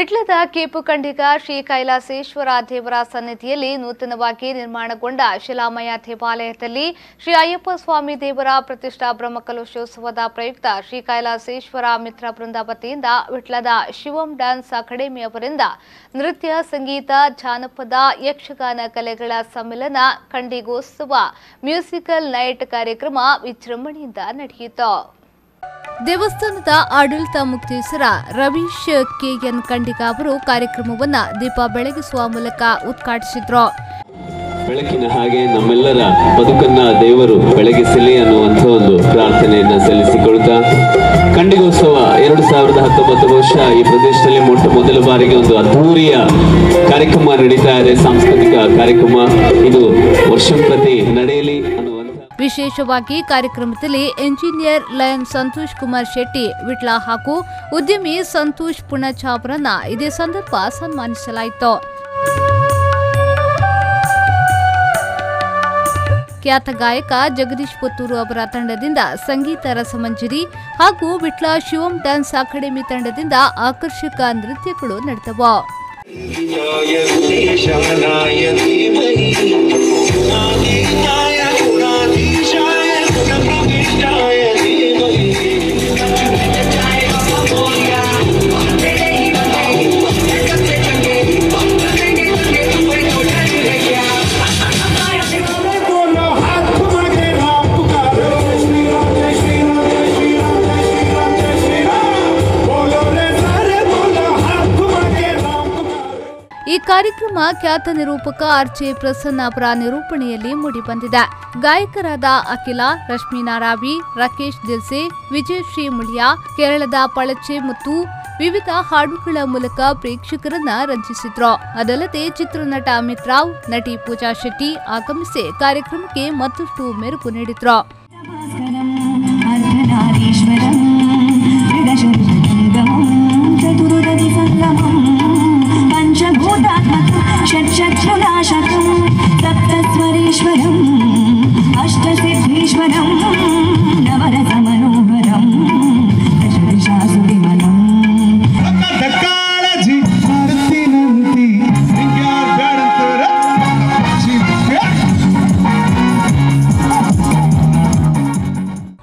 ವಿಟ್ಲದ ಕೇಪುಕಂಡಿಗ ಶ್ರೀ ಕೈಲಾಸೇಶ್ವರ ದೇವರ ಸನ್ನಿಧಿಯಲ್ಲಿ ನೂತನವಾಗಿ ನಿರ್ಮಾಣಗೊಂಡ ಶಿಲಾಮಯ ದೇವಾಲಯದಲ್ಲಿ ಶ್ರೀ ಅಯ್ಯಪ್ಪ ಸ್ವಾಮಿ ದೇವರ ಪ್ರತಿಷ್ಠಾ ಬ್ರಹ್ಮಕಲೋಶೋತ್ಸವದ ಪ್ರಯುಕ್ತ ಶ್ರೀ ಕೈಲಾಸೇಶ್ವರ ಮಿತ್ರ ಬೃಂದ ವತಿಯಿಂದ ವಿಟ್ಲದ ಶಿವಂ ಡ್ಯಾನ್ಸ್ ಅಕಾಡೆಮಿ ಅವರಿಂದ ನೃತ್ಯ, ಸಂಗೀತ, ಜಾನಪದ, ಯಕ್ಷಗಾನ ಕಲೆಗಳ ಸಮ್ಮಿಲನ ಖಂಡಿಗೋತ್ಸವ ಮ್ಯೂಸಿಕಲ್ ನೈಟ್ ಕಾರ್ಯಕ್ರಮ ವಿಜೃಂಭಣೆಯಿಂದ ನಡೆಯಿತು. ದೇವಸ್ಥಾನದ ಆಡಳಿತ ಮುಕ್ತೇಸರ ರವೀಶ್ ಕೆಎನ್ ಕಂಡಿಗ ಅವರು ಕಾರ್ಯಕ್ರಮವನ್ನ ದೀಪ ಬೆಳಗಿಸುವ ಮೂಲಕ ಉದ್ಘಾಟಿಸಿದ್ರು. ಬೆಳಕಿನ ಹಾಗೆ ನಮ್ಮೆಲ್ಲರ ಬದುಕನ್ನ ದೇವರು ಬೆಳಗಿಸಲಿ ಅನ್ನುವಂಥ ಒಂದು ಪ್ರಾರ್ಥನೆಯನ್ನ ಸಲ್ಲಿಸಿಕೊಳ್ತಾ ಖಂಡಿಗೋತ್ಸವ ಎರಡು ಸಾವಿರದ ಹತ್ತೊಂಬತ್ತು ವರ್ಷ ಈ ಪ್ರದೇಶದಲ್ಲಿ ಮೊಟ್ಟ ಮೊದಲ ಬಾರಿಗೆ ಒಂದು ಅದ್ಧೂರಿಯ ಕಾರ್ಯಕ್ರಮ ನಡೀತಾ ಇದೆ, ಸಾಂಸ್ಕೃತಿಕ ಕಾರ್ಯಕ್ರಮ. ಇದು ವರ್ಷಂಪ್ರತಿ ವಿಶೇಷವಾಗಿ ಕಾರ್ಯಕ್ರಮದಲ್ಲಿ ಎಂಜಿನಿಯರ್ ಲಯನ್ ಸಂತೋಷ್ ಕುಮಾರ್ ಶೆಟ್ಟಿ, ವಿಟ್ಲ ಹಾಗೂ ಉದ್ಯಮಿ ಸಂತೋಷ್ ಪುಣಚ ಅವರನ್ನ ಇದೇ ಸಂದರ್ಭ ಸನ್ಮಾನಿಸಲಾಯಿತು. ಖ್ಯಾತ ಗಾಯಕ ಜಗದೀಶ್ ಪುತ್ತೂರು ಅವರ ತಂಡದಿಂದ ಸಂಗೀತ ರಸಮಂಜರಿ ಹಾಗೂ ವಿಟ್ಲ ಶಿವಂ ಡ್ಯಾನ್ಸ್ ಅಕಾಡೆಮಿ ತಂಡದಿಂದ ಆಕರ್ಷಕ ನೃತ್ಯಗಳು ನಡೆದವು. ಕಾರ್ಯಕ್ರಮ ಖ್ಯಾತ ನಿರೂಪಕ ಆರ್ ಪ್ರಸನ್ನ ಅವರ ನಿರೂಪಣೆಯಲ್ಲಿ ಮೂಡಿಬಂದಿದೆ. ಗಾಯಕರಾದ ಅಖಿಲ ರಶ್ಮಿನಾ ರಾವಿ ರಾಕೇಶ್ ದಿಲ್ಸೆ ವಿಜಯಶ್ರೀ ಮುಳಿಯಾ ಕೇರಳದ ಪಳಚೆ ಮತ್ತು ವಿವಿಧ ಹಾಡುಗಳ ಮೂಲಕ ಪ್ರೇಕ್ಷಕರನ್ನ ರಂಜಿಸಿದ್ರು. ಅದಲ್ಲದೆ ಚಿತ್ರನಟ ಅಮಿತ್ ರಾವ್, ನಟಿ ಪೂಜಾ ಶೆಟ್ಟಿ ಆಗಮಿಸಿ ಕಾರ್ಯಕ್ರಮಕ್ಕೆ ಮತ್ತಷ್ಟು ಮೆರುಗು ನೀಡಿದ್ರು.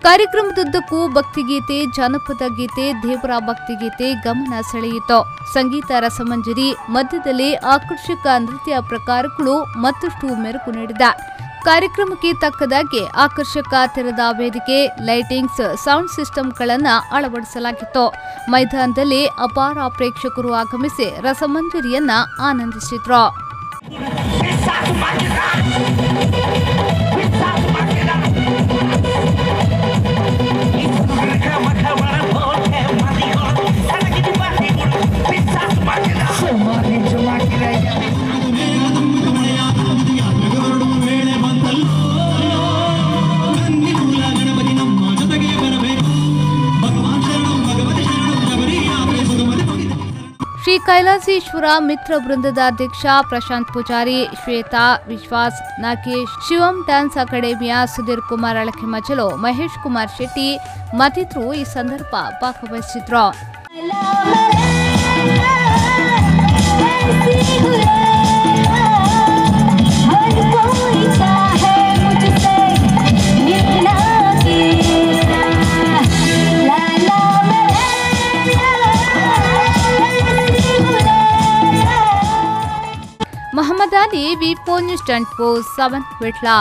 ಕಾರ್ಯಕ್ರಮದುದ್ದಕ್ಕೂ ಭಕ್ತಿಗೀತೆ ಜಾನಪದ ಗೀತೆ, ದೇವರ ಭಕ್ತಿಗೀತೆ ಗಮನ ಸೆಳೆಯಿತು. ಸಂಗೀತ ರಸಮಂಜರಿ, ಮಧ್ಯದಲ್ಲಿ ಆಕರ್ಷಕ ನೃತ್ಯ ಪ್ರಕಾರಗಳು ಮತ್ತಷ್ಟು ಮೆರುಗು ನೀಡಿದ. ಕಾರ್ಯಕ್ರಮಕ್ಕೆ ತಕ್ಕದಾಗಿ ಆಕರ್ಷಕ ತೆರೆದ ವೇದಿಕೆ, ಲೈಟಿಂಗ್ಸ್, ಸೌಂಡ್ ಸಿಸ್ಟಂಗಳನ್ನು ಅಳವಡಿಸಲಾಗಿತ್ತು. ಮೈದಾನದಲ್ಲಿ ಅಪಾರ ಪ್ರೇಕ್ಷಕರು ಆಗಮಿಸಿ ರಸಮಂಜರಿಯನ್ನ ಆನಂದಿಸಿದ್ರು. ಕೈಲಾಸೇಶ್ವರ ಮಿತ್ರ ವೃಂದದ ಅಧ್ಯಕ್ಷ ಪ್ರಶಾಂತ್ ಪೂಜಾರಿ ಶ್ವೇತಾ ವಿಶ್ವಾಸ್ ನಾಗೇಶ್ ಶಿವಂ ಡ್ಯಾನ್ಸ್ ಅಕಾಡೆಮಿಯ ಸುಧೀರ್ ಕುಮಾರ್ ಅಳಕೆಮಚಲು ಮಹೇಶ್ ಕುಮಾರ್ ಶೆಟ್ಟಿ ಮತ್ತಿತರರು ಈ ಸಂದರ್ಭ ಭಾಗವಹಿಸಿದ್ರು Mohammed Ali V news twenty four seven Vitla